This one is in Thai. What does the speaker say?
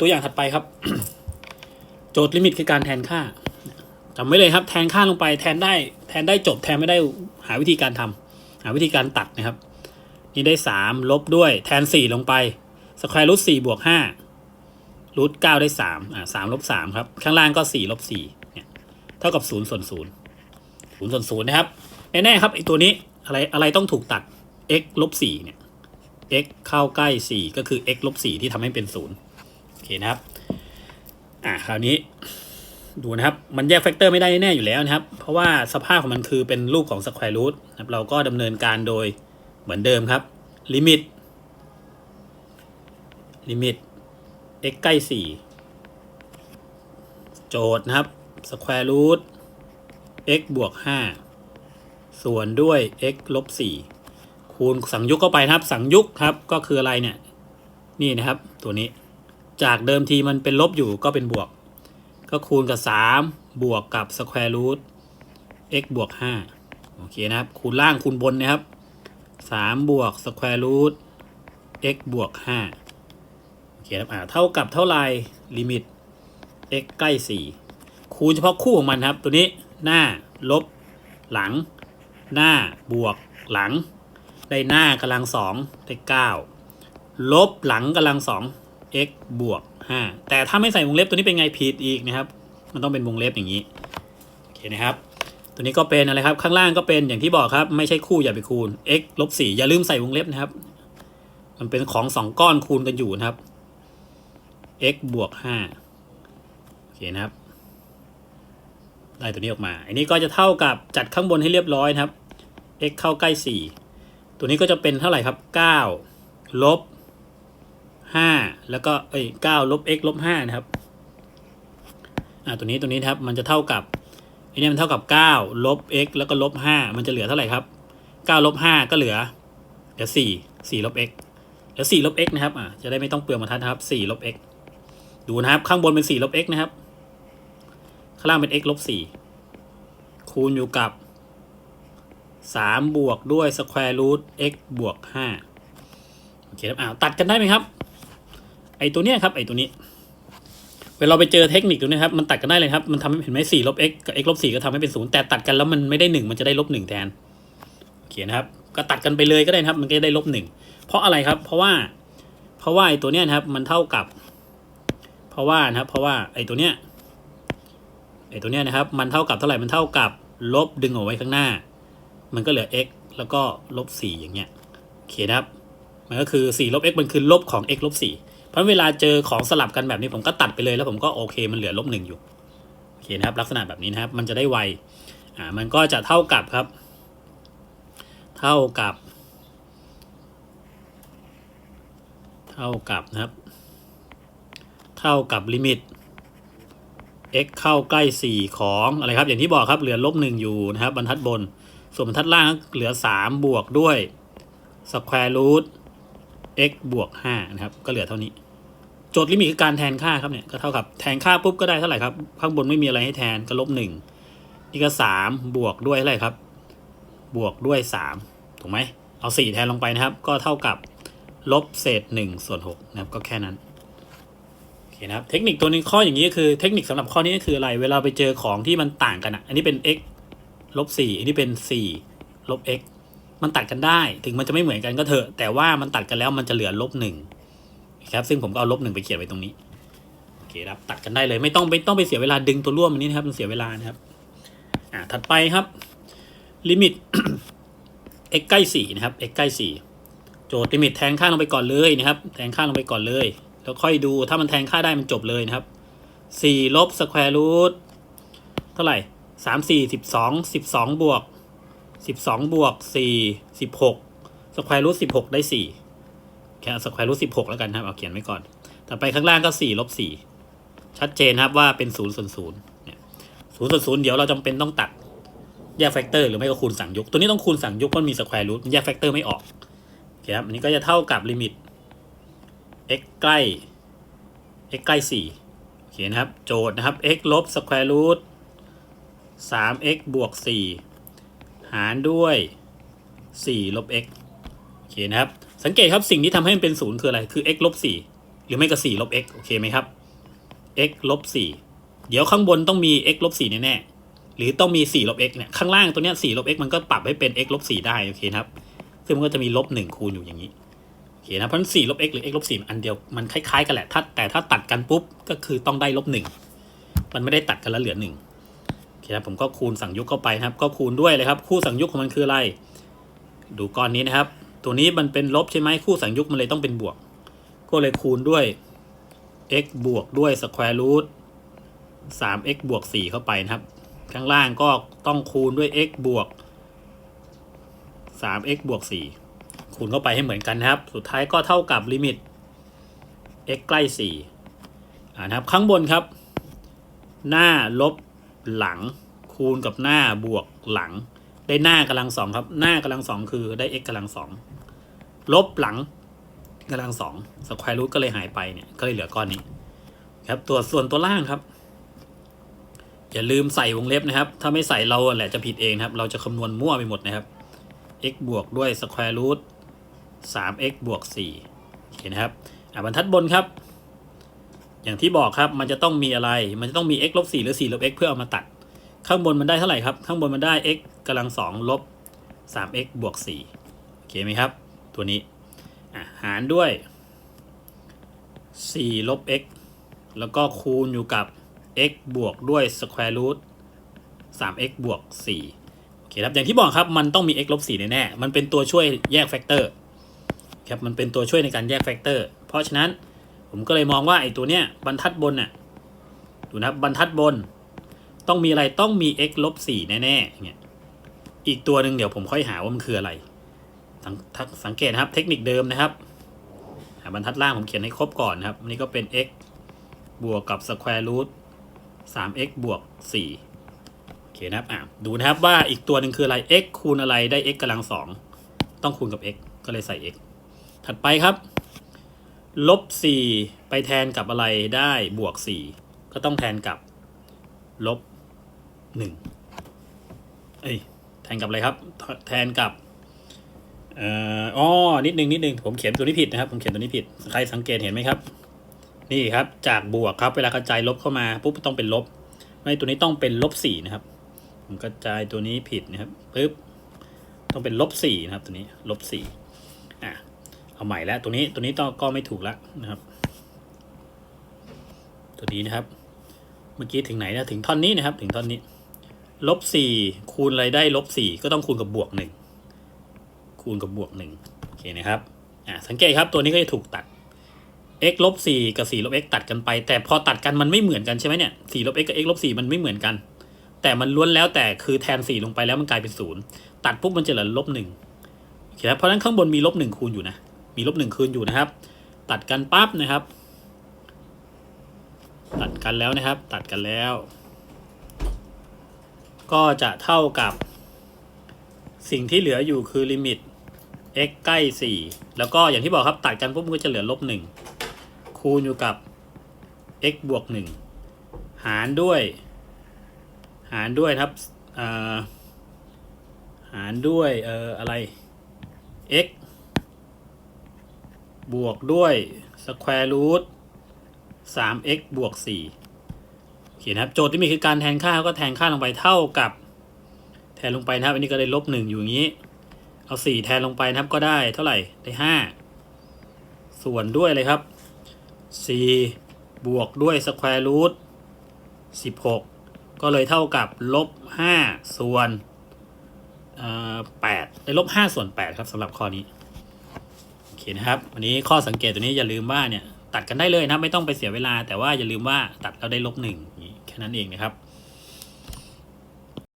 ตัวอย่างถัดไปครับ โจทย์ลิมิตคือการแทนค่าจำไว้เลยครับ แทนค่าลงไปแทนได้ แทนได้จบแทนไม่ได้หาวิธีการทำหาวิธีการตัดนะครับ นี่ได้สามลบด้วยแทนสี่ลงไปสแควร์รูทสี่บวกห้ารูทเก้าได้สามอ่าสามลบสามครับ ข้างล่างก็สี่ลบสี่เนี่ยเท่ากับศูนย์ส่วนศูนย์ศูนย์ส่วนศูนย์นะครับแน่ๆครับไอตัวนี้อะไรอะไรต้องถูกตัด x ลบสี่เนี่ย x เข้าใกล้สี่ก็คือ x ลบสี่ที่ทำให้เป็นศูนย์ เคนะครับ อ่าคราวนี้ดูนะครับ มันแยกแฟกเตอร์ไม่ได้แน่อยู่แล้วนะครับ เพราะว่าสภาพของมันคือเป็นรูปของสแควร์รูทนะครับเราก็ดำเนินการโดยเหมือนเดิมครับลิมิตลิมิต x ใกล้ 4 โจทย์นะครับ square root x บวก 5 ส่วนด้วย x ลบ 4 คูณสังยุกเข้าไปนะครับ สังยุกครับ ก็คืออะไรเนี่ย นี่นะครับ ตัวนี้ จากเดิมทีมันเป็นลบอยู่ก็เป็นบวก ก็คูณกับ 3 บวกกับ square root x บวก5โอเคนะครับ คูณล่างคูณบนนะครับ 3 บวก square root x บวก5โอเคครับอ่าเท่ากับเท่าไหร่ลิมิต x ใกล้ 4 คูณเฉพาะคู่ของมันครับ ตัวนี้หน้าลบหลัง หน้าบวกหลัง ได้หน้ากำลังสองได้เก้าลบหลังกำลังสอง x บวกห้าแต่ถ้าไม่ใส่วงเล็บตัวนี้เป็นไงผิดอีกนะครับ มันต้องเป็นวงเล็บอย่างนี้ โอเคนะครับ ตัวนี้ก็เป็นอะไรครับ ข้างล่างก็เป็นอย่างที่บอกครับ ไม่ใช่คู่อย่าไปคูณ x ลบสี่อย่าลืมใส่วงเล็บนะครับ มันเป็นของสองก้อนคูณกันอยู่นะครับ x บวกห้าโอเคนะครับ ได้ตัวนี้ออกมา อันนี้ก็จะเท่ากับจัดข้างบนให้เรียบร้อยนะครับ x เข้าใกล้สี่ตัวนี้ก็จะเป็นเท่าไหร่ครับเก้าลบ ห้าแล้วก็เอ้ยเก้าลบ x ลบห้านะครับ อ่าตัวนี้ตัวนี้ครับ มันจะเท่ากับอันนี้มันเท่ากับเก้าลบ x แล้วก็ลบห้ามันจะเหลือเท่าไหร่ครับเก้าลบห้าก็เหลือเหลือสี่สี่ลบ x เหลือสี่ลบ x นะครับ อ่าจะได้ไม่ต้องเปลืองบรรทัดนะครับสี่ลบ x ดูนะครับ ข้างบนเป็นสี่ลบ x นะครับ ข้างล่างเป็น x ลบสี่คูณอยู่กับสามบวกด้วย square root x บวกห้าโอเคครับอ่าตัดกันได้ไหมครับ ไอตัวเนี้ยครับไอตัวนี้ เวลาเราไปเจอเทคนิคตัวนี้ครับมันตัดกันได้เลยครับมันทำให้เห็นไหมสี่ลบ x กับ x ลบสี่ก็ทำให้เป็นศูนย์แต่ตัดกันแล้วมันไม่ได้หนึ่งมันจะได้ลบหนึ่งแทนโอเคนะครับ ก็ตัดกันไปเลยก็ได้ครับ มันก็ได้ลบหนึ่งเพราะอะไรครับ เพราะว่า เพราะว่าไอตัวเนี้ยนะครับ มันเท่ากับ เพราะว่านะครับ เพราะว่าไอตัวเนี้ยไอตัวเนี้ยนะครับ มันเท่ากับเท่าไหร่มันเท่ากับลบดึงเอาไว้ข้างหน้า มันก็เหลือ x แล้วก็ลบสี่อย่างเงี้ยโอเคนะครับ มันก็คือ4ลบ x มันคือลบของ x ลบ4 ราะเวลาเจอของสลับกันแบบนี้ผมก็ตัดไปเลย แล้วผมก็โอเคมันเหลือลบหนึ่งอยู่โอเคนะครับ ลักษณะแบบนี้นะครับ มันจะได้ไวอ่ามันก็จะเท่ากับครับ เท่ากับ เท่ากับนะครับ เท่ากับลิมิต x เข้าใกล้ 4 ของอะไรครับ อย่างที่บอกครับเหลือลบหนึ่งอยู่นะครับ บรรทัดบน ส่วนบรรทัดล่างเหลือ 3 บวกด้วย square root x บวก5นะครับ ก็เหลือเท่านี้ จทย์ลิมิตคือการแทนค่าครับเนี่ยก็เท่ากับแทนค่าปุ๊บก็ได้เท่าไหร่ครับข้างบนไม่มีอะไรให้แทนก็ลบหนึ่งนี่ก็3บวกด้วยเท่าไหร่ครับ บวกด้วย3ถูกไหมเอา4แทนลงไปนะครับ ก็เท่ากับลบเศษ1ส่วน6นะครับก็แค่นั้นโอเคนะครับ เทคนิคตัวนี้ข้ออย่างนี้ก็คือเทคนิคสำหรับข้อนี้ก็คืออะไร เวลาไปเจอของที่มันต่างกันอะ อันนี้เป็น x ลบ4อันนี้เป็น4ลบ x มันตัดกันได้ ถึงมันจะไม่เหมือนกันก็เถอะ แต่ว่ามันตัดกันแล้วมันจะเหลือลบหนึ่ง ครับ ซึ่งผมก็เอาลบหนึ่งไปเขียนไว้ตรงนี้โอเคครับ ตัดกันได้เลยไม่ต้องไม่ต้องไปเสียเวลาดึงตัวร่วมอันนี้นะครับมันเสียเวลานะครับ อ่าถัดไปครับลิมิต x ใกล้สี่นะครับ x ใกล้สี่โจทย์ลิมิตแทนค่าลงไปก่อนเลยนะครับ แทนค่าลงไปก่อนเลย แล้วค่อยดูถ้ามันแทนค่าได้มันจบเลยนะครับสี่ลบสแควร์รูทเท่าไหร่สามสี่สิบสองสิบสองบวกสิบสองบวกสี่สิบหกสแควร์รูทสิบหกได้สี่ ค่สแควร์รูทสิบหกแล้วกันครับ เอาเขียนไว้ก่อน ต่อไปข้างล่างก็สี่ลบสี่ชัดเจนครับว่าเป็นศูนย์ส่วนศูนย์เนี่ยศูนย์ส่วนศูนย์เดี๋ยวเราจำเป็นต้องตัดแยกแฟกเตอร์หรือไม่ก็คูณสั่งยก ตัวนี้ต้องคูณสั่งยกเพราะมันมีสแควร์รูทแยกแฟกเตอร์ไม่ออกโอเคครับอันนี้ก็จะเท่ากับลิมิต x ใกล้ x ใกล้สี่โอเคนะครับ โจทย์นะครับ x ลบสแควร์รูทสาม x บวกสี่หารด้วย4ลบ x โอเคนะครับ สังเกตครับสิ่งที่ทำให้มันเป็นศูนย์คืออะไร คือ x ลบ4หรือไม่ก็สี่ลบ x โอเคไหมครับ x ลบสี่เดี๋ยวข้างบนต้องมี x ลบสี่แน่ๆหรือต้องมีสี่ลบ x เนี่ยข้างล่างตัวเนี้ยสี่ลบ x มันก็ปรับให้เป็น x ลบสี่ได้โอเคครับ ซึ่งมันก็จะมีลบหนึ่งคูณอยู่อย่างนี้โอเคนะเพราะสี่ลบ x หรือ x ลบสี่อันเดียวมันคล้ายๆกันแหละถ้าแต่ถ้าตัดกันปุ๊บก็คือต้องได้ลบหนึ่งมันไม่ได้ตัดกันแล้วเหลือหนึ่งโอเคนะผมก็คูณสั่งยุกเข้าไปนะครับ ก็คูณด้วยเลยครับ คู่สั่งยุกของมันคืออะไร ดูก้อนนี้นะครับ ตัวนี้มันเป็นลบใช่ไหมคู่สังยุกมันเลยต้องเป็นบวก ก็เลยคูณด้วย x บวกด้วย square root 3x บวก 4 เข้าไปนะครับ ข้างล่างก็ต้องคูณด้วย x บวก 3x บวก 4 คูณเข้าไปให้เหมือนกันนะครับ สุดท้ายก็เท่ากับลิมิต x ใกล้ 4 อ่านะครับ ข้างบนครับ หน้าลบหลังคูณกับหน้าบวกหลัง ได้หน้ากำลังสองครับ หน้ากำลังสองคือได้ x กำลังสองลบหลังกำลังสองสแควร์รูทก็เลยหายไปเนี่ยก็เลยเหลือก้อนนี้ ครับตัวส่วนตัวล่างครับ อย่าลืมใส่วงเล็บนะครับ ถ้าไม่ใส่เราแหละจะผิดเองครับ เราจะคำนวณมั่วไปหมดนะครับ x บวกด้วย square root 3x บวก4โอเคนครับอ่าบรรทัดบนครับ อย่างที่บอกครับมันจะต้องมีอะไร มันจะต้องมี x ลบ4หรือ4ลบ x เพื่อเอามาตัด ข้างบนมันได้เท่าไหร่ครับ ข้างบนมันได้ x กำลัง2ลบ 3x บวก4โอเคไหมครับ ตัวนี้หารด้วย4ลบ x แล้วก็คูณอยู่กับ x บวกด้วย square root 3x บวก4โอเคครับ อย่างที่บอกครับมันต้องมี x ลบ4แน่ๆมันเป็นตัวช่วยแยกแฟกเตอร์ครับมันเป็นตัวช่วยในการแยกแฟกเตอร์ เพราะฉะนั้นผมก็เลยมองว่าไอ้ตัวเนี้ยบรรทัดบนน่ะดูนะบรรทัดบน ต้องมีอะไรต้องมี x ลบ4แน่ๆเนี่ย อีกตัวหนึ่งเดี๋ยวผมค่อยหาว่ามันคืออะไรสังสังเกตนะครับเทคนิคเดิมนะครับ หาบรรทัดล่างผมเขียนให้ครบก่อนนะครับอันนี้ก็เป็น x บวกกับ square root 3x บวก4โอเคนะครับอะดูนะครับว่าอีกตัวหนึ่งคืออะไร x คูณอะไรได้ x กำลังสองต้องคูณกับ x ก็เลยใส่ x ถัดไปครับลบ4ไปแทนกับอะไรได้บวก 4 ก็ต้องแทนกับลบ1เอ้ย แทนกับอะไรครับ แทนกับเอ่ออ๋อนิดนึงนิดนึงผมเขียนตัวนี้ผิดนะครับ ผมเขียนตัวนี้ผิด ใครสังเกตเห็นไหมครับ นี่ครับ จากบวกครับ เวลากระจายลบเข้ามาปุ๊บต้องเป็นลบในตัวนี้ต้องเป็นลบสี่นะครับ ผมกระจายตัวนี้ผิดนะครับปึ๊บต้องเป็นลบสี่นะครับ ตัวนี้ลบสี่อะเอาใหม่แล้วตัวนี้ตัวนี้ต้องก็ไม่ถูกแล้วนะครับ ตัวนี้นะครับ เมื่อกี้ถึงไหนนะถึงท่อนนี้นะครับ ถึงท่อนนี้ ลบสี่คูณอะไรได้ลบสี่ก็ต้องคูณกับบวกหนึ่งคูณกับบวกหนึ่งโอเคนะครับอ่าสังเกตครับตัวนี้ก็จะถูกตัด x ลบสี่กับสี่ลบ x ตัดกันไป แต่พอตัดกันมันไม่เหมือนกันใช่ไหมเนี่ยสี่ลบ x กับ x ลบสี่มันไม่เหมือนกัน แต่มันล้วนแล้วแต่คือแทนสี่ลงไปแล้วมันกลายเป็นศูนย์ตัดปุ๊บมันจะเหลือลบหนึ่งโอเคครับเพราะฉะนั้นข้างบนมีลบหนึ่งคูณอยู่นะมีลบหนึ่งคูณอยู่นะครับ ตัดกันปั๊บนะครับ ตัดกันแล้วนะครับ ตัดกันแล้ว ก็จะเท่ากับ สิ่งที่เหลืออยู่คือลิมิต x ใกล้ 4 แล้วก็อย่างที่บอกครับตัดกันปุ๊บมันก็จะเหลือลบ 1 คูณอยู่กับ x บวก 1 หารด้วย หารด้วยครับอ่าหารด้วยเอ่ออะไร x บวกด้วย square root 3x บวก 4 คนะครับโจทย์ที่มีคือการแทนค่าก็แทนค่าลงไปเท่ากับ แทนลงไปนะครับ อันนี้ก็ได้ลบหนึ่งอยู่อย่างนี้ เอาสี่แทนลงไปนะครับก็ได้เท่าไหร่ได้ห้าส่วนด้วยเลยครับสี่บวกด้วยสแควร์รูทสิบหกก็เลยเท่ากับลบห้าส่วนแปดได้ลบห้าส่วนแปดครับสำหรับข้อนี้โอเคนะครับ วันนี้ข้อสังเกตตัวนี้อย่าลืมว่าเนี่ยตัดกันได้เลยนะไม่ต้องไปเสียเวลา แต่ว่าอย่าลืมว่าตัดแล้วได้ลบหนึ่ง แค่นั้นเองนะครับ